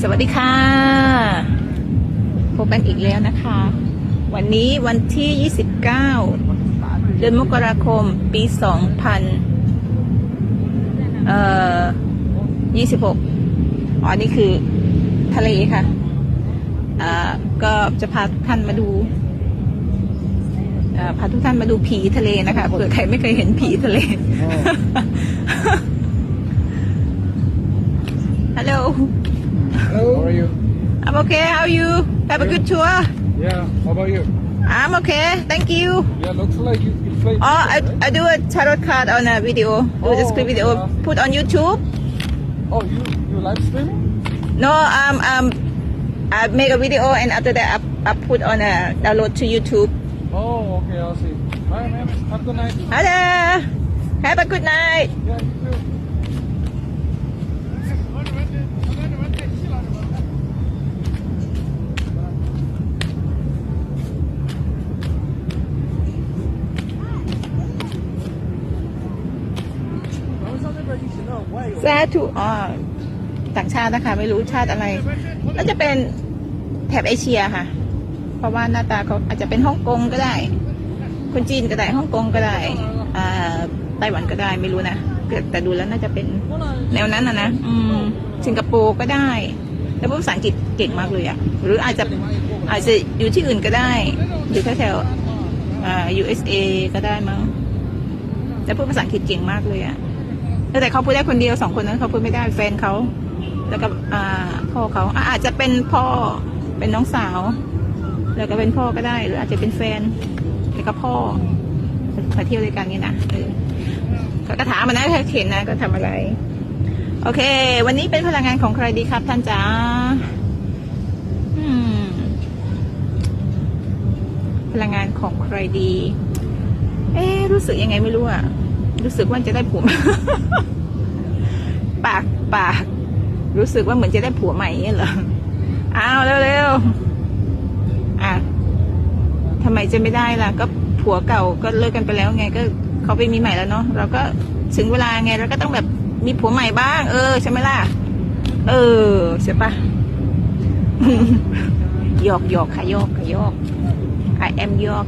สวัสดีค่ะพบกันอีกแล้วนะคะ วันนี้วันที่ 29 เดือนมกราคมปี 2000เอ่อ26อ๋อนี่คือทะเลค่ะอ่าก็จะพาทุกท่านมาดูเอ่อพาทุกท่านมาดูผีทะเลนะคะเผื่อใครไม่เคยเห็นผีทะเล ฮัลโหล Hello. How are you? I'm okay. How are you? Have a good tour. Yeah. How about you? I'm okay. Thank you. Yeah. Looks like you, you play. Oh, I, right? I do a tarot card on a video. Do Oh, script video. Put on YouTube. Oh, you you live streaming? No, um, um, I make a video and after that I, I put on a download to YouTube. Oh, okay. I'll see. Right, man. Have a good night. Hello. Have a good night. Yeah. You too. สาธุอ๋อต่างชาตินะคะ ไม่รู้ชาติอะไรน่าจะเป็นแถบเอเชียค่ะ เพราะว่าหน้าตาเขาอาจจะเป็นฮ่องกงก็ได้ คนจีนก็ได้ฮ่องกงก็ได้อ่าไต้หวันก็ได้ไม่รู้นะแต่ดูแล้วน่าจะเป็นแนวนั้นนะนะอืมสิงคโปร์ก็ได้ แล้วพูดภาษาอังกฤษเก่งมากเลยอะหรืออาจจะอาจจะอยู่ที่อื่นก็ได้ อยู่แถวๆอ่า USA ก็ได้มั้งแล้วพูดภาษาอังกฤษเก่งมากเลยอะ แต่เขาพูดได้คนเดียวสองคนนั้นเขาพูดไม่ได้แฟนเขาแล้วก็อ่าพ่อเขาอาจจะเป็นพ่อเป็นน้องสาว แล้วก็เป็นพ่อก็ได้ หรืออาจจะเป็นแฟนแล้วก็พ่อมาเที่ยวด้วยกันนี่นะเออเขาก็ถามมานะถ้าเห็นนะก็ทำอะไร โอเค วันนี้เป็นพลังงานของใครดีครับท่านจ๋าพลังงานของใครดี เอ๊รู้สึกยังไงไม่รู้อะ รู้สึกว่าจะได้ผัวปากปาก รู้สึกว่าเหมือนจะได้ผัวใหม่เนี่ยเหรออ้าวเร็วๆอะทำไมจะไม่ได้ล่ะ ก็ผัวเก่าก็เลิกกันไปแล้วไง ก็เขาไปมีใหม่แล้วเนาะเราก็ถึงเวลาไงเราก็ต้องแบบมีผัวใหม่บ้าง เออใช่ไหมล่ะ เออใช่ปะหยอกหยอกค่ะยอกค่ะยอก I am ยอก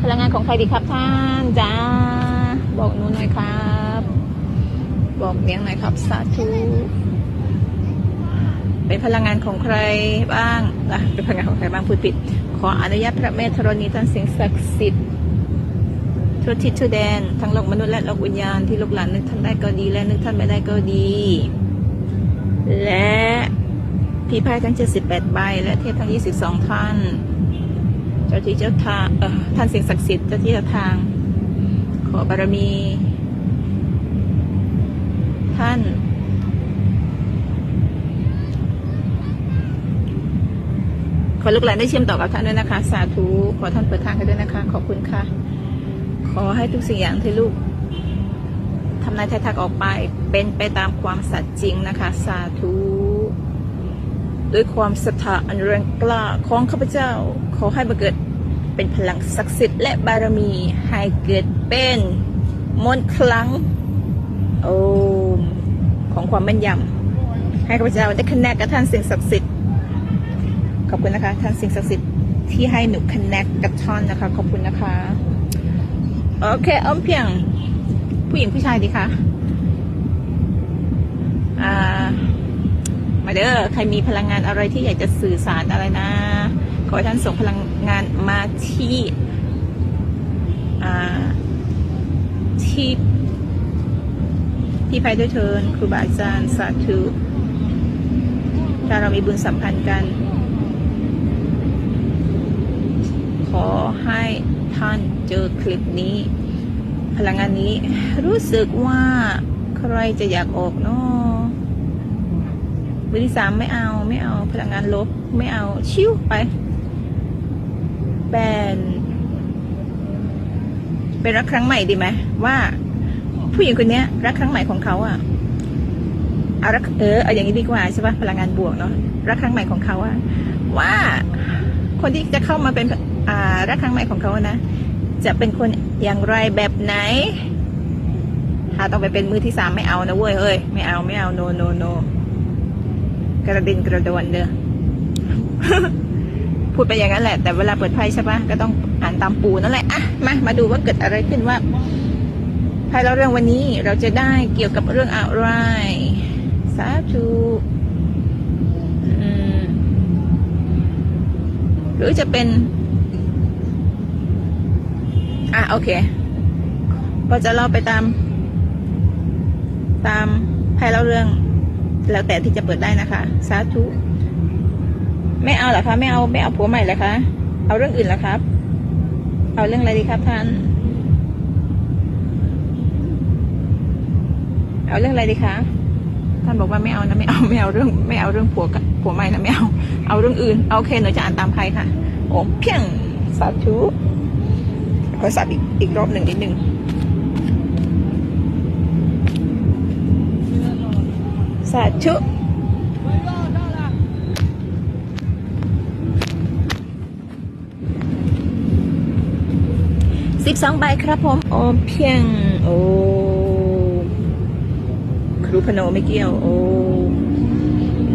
พลังงานของใครดีครับท่านจ้า บอกหนูหน่อยครับ บอกเลี้ยงหน่อยครับ สาธุเป็นพลังงานของใครบ้างอะเป็นพลังงานของใครบ้างพูดผิด ขออนุญาตพระแม่ธรณีท่านสิ่งศักดิ์สิทธิ์ทั่วทิศทั่วแดน ทั้งโลกมนุษย์และโลกวิญญาณที่ลูกหลานนึกท่านได้ก็ดี และนึกท่านไม่ได้ก็ดี และพี่ไพ่ทั้ง 78 ใบ และเทพทั้ง 22 ท่าน เจ้าที่เจ้าทางท่านสิ่งศักดิ์สิทธิ์เจ้าที่เจ้าทาง อบารมี ท่าน ขอลูกหลานได้เชื่อมต่อกับท่านด้วยนะคะ สาธุ ขอท่านเปิดทางให้ด้วยนะคะ ขอบคุณค่ะ ขอให้ทุกสิ่งอย่างที่ลูกทำนายทายทักออกไปเป็นไปตามความสัตย์จริงนะคะ สาธุด้วยความศรัทธาอันแรงกล้าของข้าพเจ้า ขอให้บังเกิดเป็นพลังศักดิ์สิทธิ์และบารมีให้เกิด เป็นมนต์คลังโอมของความแม่นยำให้ข้าพเจ้าได้คอนเนคกับท่านสิ่งศักดิ์สิทธิ์ขอบคุณนะคะ ท่านสิ่งศักดิ์สิทธิ์ที่ให้หนูคอนเนคกับท่านนะคะ ขอบคุณนะคะ โอเคอ้อมเพียง ผู้หญิงผู้ชายดีคะอ่ามาเด้อใครมีพลังงานอะไรที่อยากจะสื่อสารอะไรนะ ขอให้ท่านส่งพลังงานมาที่อ่า ที่พี่ภัยด้วยเทินครูบาอาจารย์สาธุถ้าเรามีบุญสัมพันธ์กัน ขอให้ท่านเจอคลิปนี้ พลังงานนี้รู้สึกว่าใครจะอยากออกเนาะมือที่สามไม่เอาไม่เอาพลังงานลบไม่เอาชิวไปเป็น เป็นรักครั้งใหม่ดีไหมว่า ผู้หญิงคนเนี้ย รักครั้งใหม่ของเขาอะเอารักเออเอาอย่างนี้ดีกว่าใช่ปะพลังงานบวกเนาะรักครั้งใหม่ของเขาอะว่าคนที่จะเข้ามาเป็นอ่ารักครั้งใหม่ของเขานะจะเป็นคนอย่างไรแบบไหนถ้าต้องไปเป็นมือที่สามไม่เอานะเว้ยเฮ้ยไม่เอาไม่เอา no no no กระดินกระโดวนเด้อ พูดไปอย่างนั้นแหละ แต่เวลาเปิดไพ่ใช่ปะก็ต้องอ่านตามปูนั่นแหละอะมามาดูว่าเกิดอะไรขึ้นว่าไพ่เราเรื่องวันนี้เราจะได้เกี่ยวกับเรื่องอะไรสาธุหรือจะเป็น อะโอเค ก็จะเล่าไปตาม ตามไพ่เล่าเรื่อง แล้วแต่ที่จะเปิดได้นะคะ สาธุ ไม่เอาเหรอคะไม่เอาไม่เอาผัวใหม่เหรอคะ เอาเรื่องอื่นเหรอครับ เอาเรื่องอะไรดีครับท่าน เอาเรื่องอะไรดีคะท่านบอกว่าไม่เอานะไม่เอาไม่เอาเรื่อง ไม่เอาเรื่องผัวผัวใหม่นะไม่เอาเอาเรื่องอื่นเอาโอเคหนูจะอ่านตามใครค่ะโอ้เพียงสาธุขอสับอีกอีกรอบหนึ่งนิดหนึ่งสาธุ สิบสองใบครับผม โอเพียง โอ้ครูพโนไม่เกี่ยว โอ้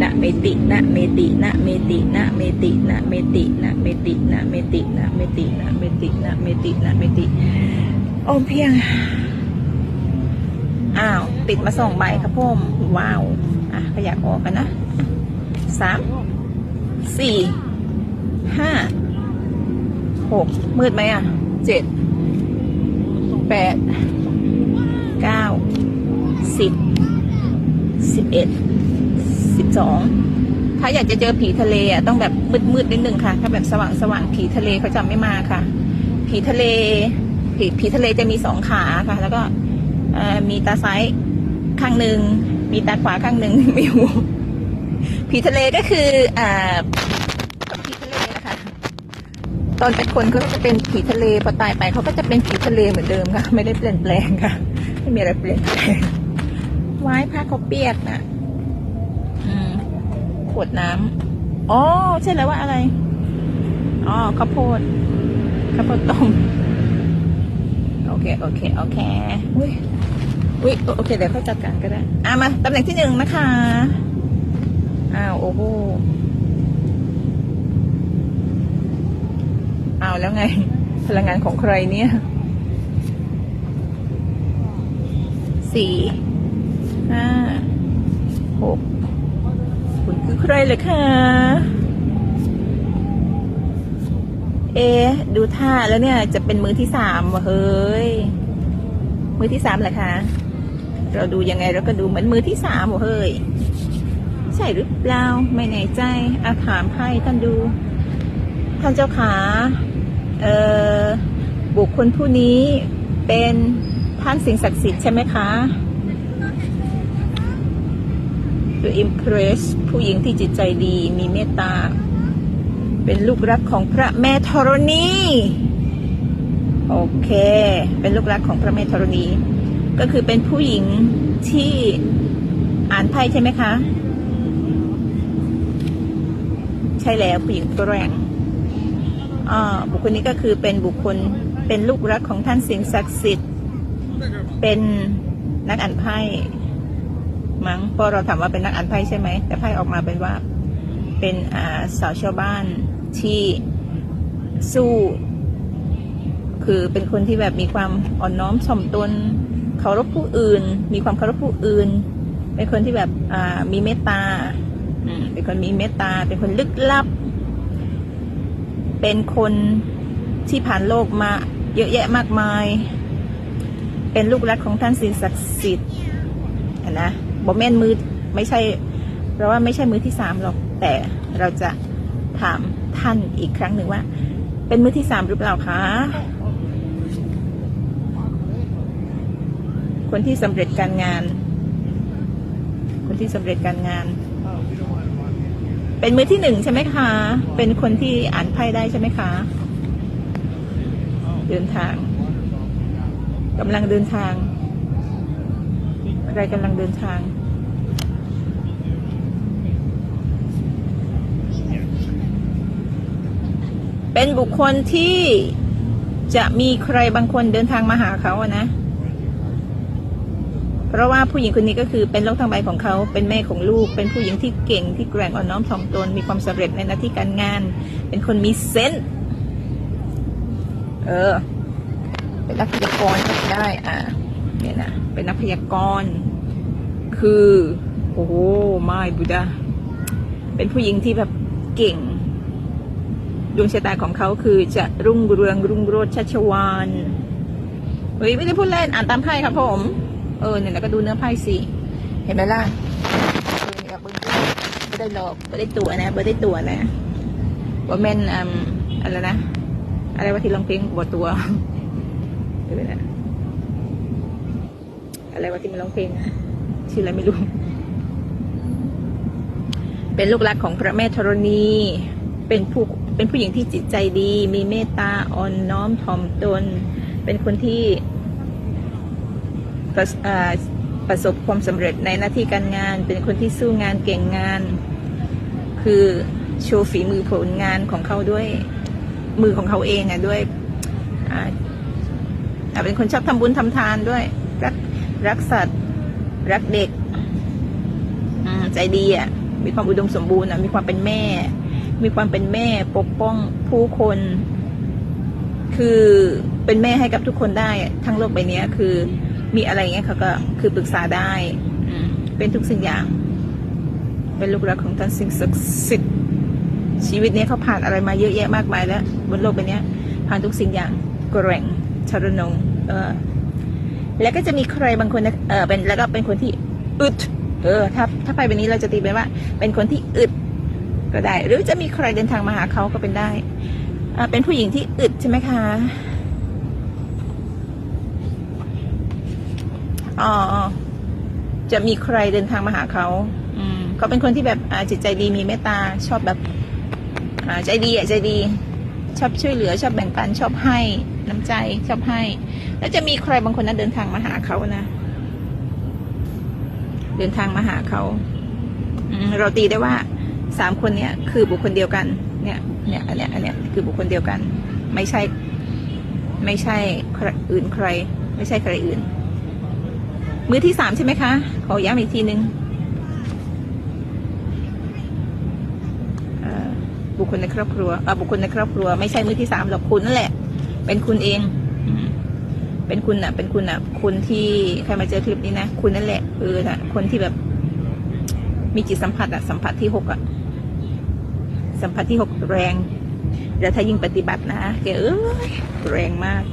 นะเมตินะเมตินะเมตินะเมตินะเมตินะเมตินะเมตินะเมตินะเมตินะเมตินะเมติ โอเพียง อ้าว ติดมาสองใบครับผมว้าว อะขยักออกกันนะสามสี่ห้าหกมืดไหมอะเจ็ด แปดเก้าสิบสิบเอ็ดสิบสองถ้าอยากจะเจอผีทะเลอะต้องแบบมืดๆนิดนึงค่ะ ถ้าแบบสว่างๆผีทะเลเขาจะไม่มาค่ะ ผีทะเล ผีผีทะเลจะมีสองขาค่ะ แล้วก็มีตาซ้ายข้างหนึ่งมีตาขวาข้างหนึ่งมีหูผีทะเลก็คืออ่าผีทะเลนะคะ ตอนเป็นคนเขาก็จะเป็นผีทะเลพอตายไปเขาก็จะเป็นผีทะเลเหมือนเดิมค่ะ ไม่ได้เปลี่ยนแปลงค่ะ ไม่มีอะไรเปลี่ยนแปลงไว้ผ้าเขาเปียกนะอืมขวดน้ำอ๋อใช่แล้วว่าอะไร อ๋อข้าวโพดข้าวโพดต้มโอเค โอเค โอเค อุ้ย อุ้ย โอเค เดี๋ยวเขาจัดการก็ได้ อะมา ตำแหน่งที่หนึ่งนะคะ อ้าว โอ้โห เอาแล้วไง พลังงานของใครเนี่ย สี่ ห้า หก คุณคือใครเหรอคะ เอ ดูท่าแล้วเนี่ย จะเป็นมือที่สามว่ะเฮ้ย มือที่สามเหรอคะ เราดูยังไงเราก็ดูเหมือนมือที่สามว่ะเฮ้ย ใช่หรือเปล่า ไม่แน่ใจอาถามให้ท่านดูท่านเจ้าขา บุคคลผู้นี้เป็นท่านสิ่งศักดิ์สิทธิ์ใช่ไหมคะดู impress ผู้หญิงที่จิตใจดีมีเมตตา เป็นลูกรักของพระแม่ธรณี โอเค เป็นลูกรักของพระแม่ธรณี ก็คือเป็นผู้หญิงที่อ่านไพ่ใช่ไหมคะ ใช่แล้วผู้หญิงตัวแรง บุคคลนี้ก็คือเป็นบุคคลเป็นลูกรักของท่านสิ่งศักดิ์สิทธิ์ เป็นนักอ่านไพ่มั้งเพราะเราถามว่าเป็นนักอ่านไพ่ใช่ไหมแต่ไพ่ออกมาเป็นว่าเป็นสาวชาวบ้านที่สู้ คือเป็นคนที่แบบมีความอ่อนน้อมถ่อมตนเคารพผู้อื่น มีความเคารพผู้อื่น เป็นคนที่แบบมีเมตตาเป็นคนมีเมตตา เป็นคนลึกลับ เป็นคนที่ผ่านโลกมาเยอะแยะมากมาย เป็นลูกรักของท่านสิ่งศักดิ์สิทธิ์นะบอแม่นมือไม่ใช่ เพราะว่าไม่ใช่มือที่สามหรอก แต่เราจะถามท่านอีกครั้งหนึ่งว่า เป็นมือที่สามหรือเปล่าคะ คนที่สำเร็จการงาน คนที่สำเร็จการงาน เป็นมือที่หนึ่งใช่ไหมคะ เป็นคนที่อ่านไพ่ได้ใช่ไหมคะ เดินทางกำลังเดินทางใครกำลังเดินทางเป็นบุคคลที่จะมีใครบางคนเดินทางมาหาเขาอะนะ เพราะว่าผู้หญิงคนนี้ก็คือเป็นโลกทั้งใบของเขา เป็นแม่ของลูก เป็นผู้หญิงที่เก่งที่แกร่งอ่อนน้อมถ่อมตน มีความสำเร็จในหน้าที่การงาน เป็นคนมีเซนส์เออ เป็นนักพยากรณ์ก็ได้ อ่าเนี่ยนะ เป็นนักพยากรณ์ คือ โอ้โหไม่บุดาเป็นผู้หญิงที่แบบเก่ง ดวงชะตาของเขาคือจะรุ่งเรืองรุ่งโรจน์ชัชวานเฮ้ยไม่ได้พูดเล่น อ่านตามไพ่ครับผม เออเนี่ยแล้วก็ดูเนื้อไพ่สิเห็นไหมล่ะเออเนี่ยเบิ้งไม่ได้หลอกไม่ได้ตัวนะไม่ได้ตัวนะว่าแม่นอืมอะไรนะอะไรว่าที่ร้องเพลงบัวตัวเดี๋ยวนะอะไรว่าที่มันร้องเพลงอะชื่ออะไรไม่รู้ เป็นลูกรักของพระแม่ธรณี เป็นผู้เป็นผู้หญิงที่จิตใจดี มีเมตตาอ่อนน้อมถ่อมตน เป็นคนที่ ประสอ่าประสบความสำเร็จในหน้าที่การงาน เป็นคนที่สู้งานเก่งงาน คือโชว์ฝีมือผลงานของเขาด้วยมือของเขาเองอะด้วยเป็นคนชอบทำบุญทำทานด้วย รักรักสัตว์รักเด็กใจดีอะมีความอุดมสมบูรณ์อะมีความเป็นแม่ มีความเป็นแม่ปกป้องผู้คน คือเป็นแม่ให้กับทุกคนได้ ทั้งโลกใบนี้คือ มีอะไรเงี้ยเขาก็คือปรึกษาได้ เป็นทุกสิ่งอย่าง เป็นลูกรักของท่านสิ่งศักดิ์สิทธิ์ชีวิตเนี้ยเขาผ่านอะไรมาเยอะแยะมากมายแล้วบนโลกใบเนี้ยผ่านทุกสิ่งอย่างแกรงชรนงเออแล้วก็จะมีใครบางคนนะเออเป็นแล้วก็เป็นคนที่อึด เออ ถ้าถ้าไปแบบนี้เราจะตีเป็นว่า เป็นคนที่อึดก็ได้ หรือจะมีใครเดินทางมาหาเขาก็เป็นได้เป็นผู้หญิงที่อึดใช่ไหมคะ อ๋อจะมีใครเดินทางมาหาเขาอืมเขาเป็นคนที่แบบอ่าจิตใจดีมีเมตตาชอบแบบอ่าใจดีอะใจดี ชอบช่วยเหลือ ชอบแบ่งปันชอบให้น้ำใจชอบให้ แล้วจะมีใครบางคนนั้นเดินทางมาหาเขานะเดินทางมาหาเขาอืมเราตีได้ว่าสามคนเนี้ยคือบุคคลเดียวกัน เนี่ย เนี่ย อันเนี้ย อันเนี้ยคือบุคคลเดียวกัน ไม่ใช่ ไม่ใช่ใครอื่นใคร ไม่ใช่ใครอื่น มือที่สามใช่ไหมคะ ขอย้ำอีกทีนึงเอ่อบุคคลในครอบครัวเอ่อบุคคลในครอบครัว ไม่ใช่มือที่สามหรอกคุณนั่นแหละ เป็นคุณเองอืมเป็นคุณน่ะ เป็นคุณน่ะ คุณที่ใครมาเจอคลิปนี้นะ คุณนั่นแหละเออน่ะคนที่แบบ มีจิตสัมผัสอะสัมผัสที่หกอะสัมผัสที่หกแรง แล้วถ้ายิ่งปฏิบัตินะแกเอ้ยแรงมาก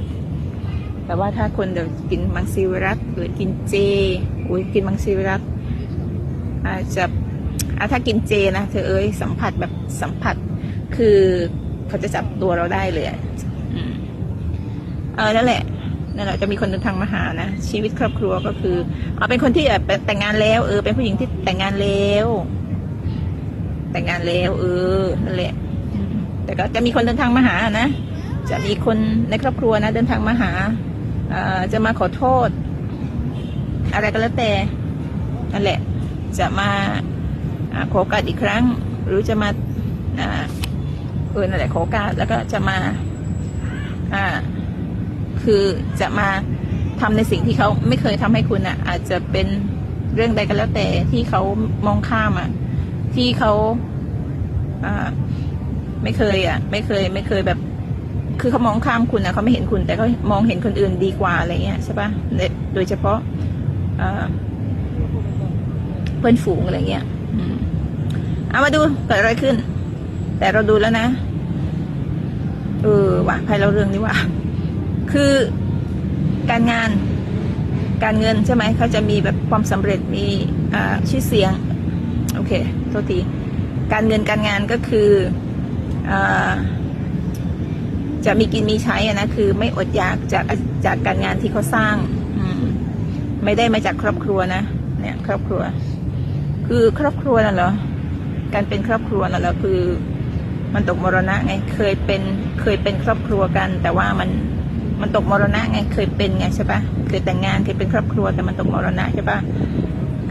แต่ว่าถ้าคนเดี๋ยวกินมังสวิรัตหรือกินเจอุ้ยกินมังสวิรัตอาจจะอะถ้ากินเจนะเธอเอ้ยสัมผัสแบบสัมผัส คือเขาจะจับตัวเราได้เลยอเออนั่นแหละนั่นแหละจะมีคนเดินทางมาหานะชีวิตครอบครัวก็คือเอาเป็นคนที่แบบแต่งงานแล้วเออเป็นผู้หญิงที่แต่งงานแล้ว แต่งงานแล้วเออนั่นแหละ แต่ก็จะมีคนเดินทางมาหานะจะมีคนในครอบครัวนะ เดินทางมาหา จะมาขอโทษ อะไรก็แล้วแต่นั่นแหละจะมาอ่าขอโอกาสอีกครั้ง หรือจะมาอ่าเออนั่นแหละขอโอกาสแล้วก็จะมาคือจะมาทำในสิ่งที่เขาไม่เคยทำให้คุณอะ อาจจะเป็นเรื่องใดก็แล้วแต่ที่เขามองข้ามอะ ที่เขาอ่าไม่เคยอะ ไม่เคย ไม่เคยแบบ คือเขามองข้ามคุณอะเขาไม่เห็นคุณ แต่เขามองเห็นคนอื่นดีกว่าอะไรเงี้ยใช่ปะในโดยเฉพาะเพื่อนฝูงอะไรเงี้ยเอามาดูเกิดอะไรขึ้น แต่เราดูแล้วนะ เออว่ะไพ่เราเรื่องนี้ว่ะคือการงานการเงินใช่ไหมเขาจะมีแบบความสำเร็จมีชื่อเสียง โอเคโทษทีการเงินการงานก็คืออ จะมีกินมีใช้อะนะคือ ไม่อดอยากจากจากการงานที่เขาสร้าง อืม ไม่ได้มาจากครอบครัวนะเนี่ย ครอบครัว คือครอบครัวน่ะเหรอการเป็นครอบครัวน่ะเหรอคือ มันตกมรณะไงเคยเป็นเคยเป็นครอบครัวกัน แต่ว่ามันมันตกมรณะไงเคยเป็นไงใช่ปะเคยแต่งงานเคยเป็นครอบครัวแต่มันตกมรณะใช่ปะ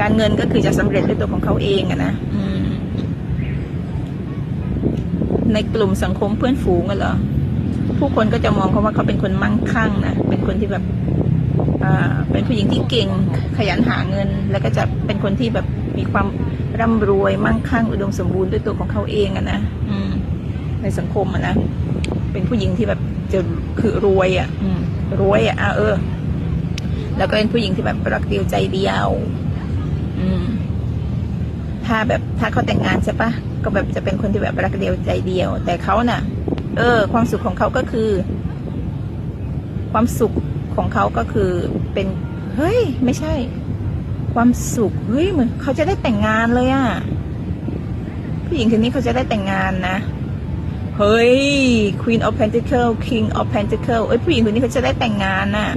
การเงินก็คือจะสำเร็จด้วยตัวของเขาเองอะนะในกลุ่มสังคมเพื่อนฝูงกันเหรอ ผู้คนก็จะมองเขาว่าเขาเป็นคนมั่งคั่งนะเป็นคนที่แบบอ่าเป็นผู้หญิงที่เก่งขยันหาเงิน แล้วก็จะเป็นคนที่แบบมีความร่ำรวยมั่งคั่งอุดมสมบูรณ์ด้วยตัวของเขาเองอะนะอืม ในสังคมอะนะเป็นผู้หญิงที่แบบจะคือรวยอะอืมรวยอะอะเออ แล้วก็เป็นผู้หญิงที่แบบรักเดียวใจเดียวอืมถ้าแบบถ้าเขาแต่งงานใช่ปะก็แบบจะเป็นคนที่แบบรักเดียวใจเดียว แต่เขาน่ะ เออ ความสุขของเขาก็คือ ความสุขของเขาก็คือเป็นเฮ้ย ไม่ใช่ ความสุขเฮ้ยเหมือนเขาจะได้แต่งงานเลยอะผู้หญิงคนนี้เขาจะได้แต่งงานนะเฮ้ย Queen of Pentacle King of Pentacle เอ้ยผู้หญิงคนนี้เขาจะได้แต่งงานน่ะ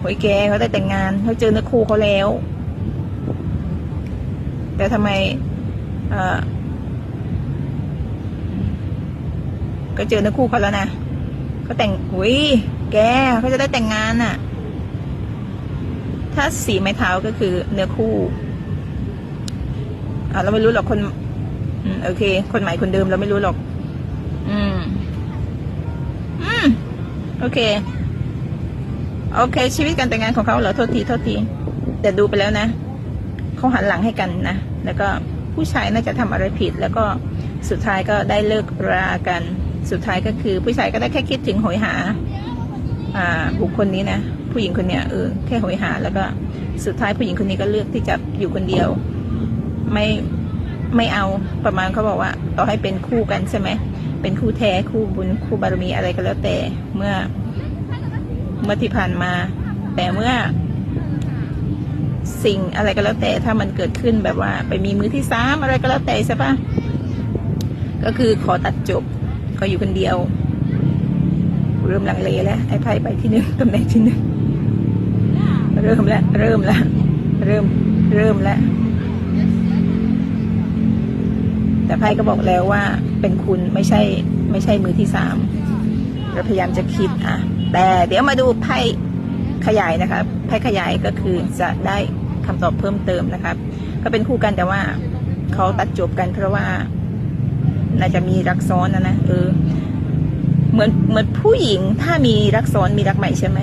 เฮ้ยแกเขาได้แต่งงานเขาเจอเนื้อคู่เขาแล้ว แต่ทำไม เออ ก็เจอเนื้อคู่เขาแล้วนะเขาแต่งหุยแกเขาจะได้แต่งงานน่ะ ถ้าสีไม้เท้าก็คือเนื้อคู่อ่าเราไม่รู้หรอกคนอืมโอเค คนใหม่คนเดิมเราไม่รู้หรอก อืม อืม โอเค โอเค ชีวิตการแต่งงานของเขาเหรอโทษทีโทษที แต่ดูไปแล้วนะเขาหันหลังให้กันนะ แล้วก็ผู้ชายน่าจะทำอะไรผิด แล้วก็สุดท้ายก็ได้เลิกรากัน สุดท้ายก็คือผู้ชายก็ได้แค่คิดถึงโหยหา อ่า บุคคลนี้นะผู้หญิงคนเนี้ยเออแค่โหยหา แล้วก็สุดท้ายผู้หญิงคนนี้ก็เลือกที่จะอยู่คนเดียว ไม่ไม่เอาประมาณเขาบอกว่า ต่อให้เป็นคู่กันใช่ไหมเป็นคู่แท้คู่บุญคู่บารมีอะไรก็แล้วแต่เมื่อเมื่อที่ผ่านมา แต่เมื่อสิ่งอะไรก็แล้วแต่ถ้ามันเกิดขึ้นแบบว่า ไปมีมือที่สามอะไรก็แล้วแต่ใช่ปะก็คือขอตัดจบ ก็อยู่คนเดียว เริ่มลังเลแล้ว ไอ้ไพ่ไปที่หนึ่งตำแหน่งที่หนึ่งเริ่มแล้วเริ่มแล้วเริ่มเริ่มแล้วแต่ไพ่ก็บอกแล้วว่าเป็นคุณไม่ใช่ไม่ใช่มือที่สามเราพยายามจะคิดอะ แต่เดี๋ยวมาดูไพ่ขยายนะครับไพ่ขยายก็คือจะได้คำตอบเพิ่มเติมนะครับ ก็เป็นคู่กันแต่ว่าเขาตัดจบกันเพราะว่า น่าจะมีรักซ้อนนะนะเออเหมือนเหมือนผู้หญิงถ้ามีรักซ้อนมีรักใหม่ใช่ไหม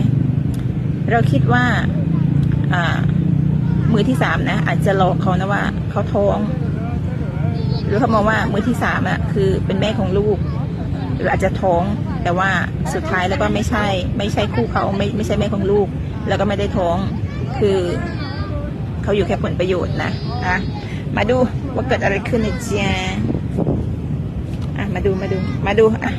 เราคิดว่าอ่า มือที่สามนะอาจจะหลอกเขานะว่าเขาท้อง หรือเขามองว่ามือที่สามอะคือเป็นแม่ของลูก หรืออาจจะท้อง แต่ว่าสุดท้ายแล้วก็ไม่ใช่ ไม่ใช่คู่เขาไม่ไม่ใช่แม่ของลูก แล้วก็ไม่ได้ท้อง คือเขาอยู่แค่ผลประโยชน์นะอะมาดูว่าเกิดอะไรขึ้นนะจ๊ะอะ มาดูมาดูมาดูอะ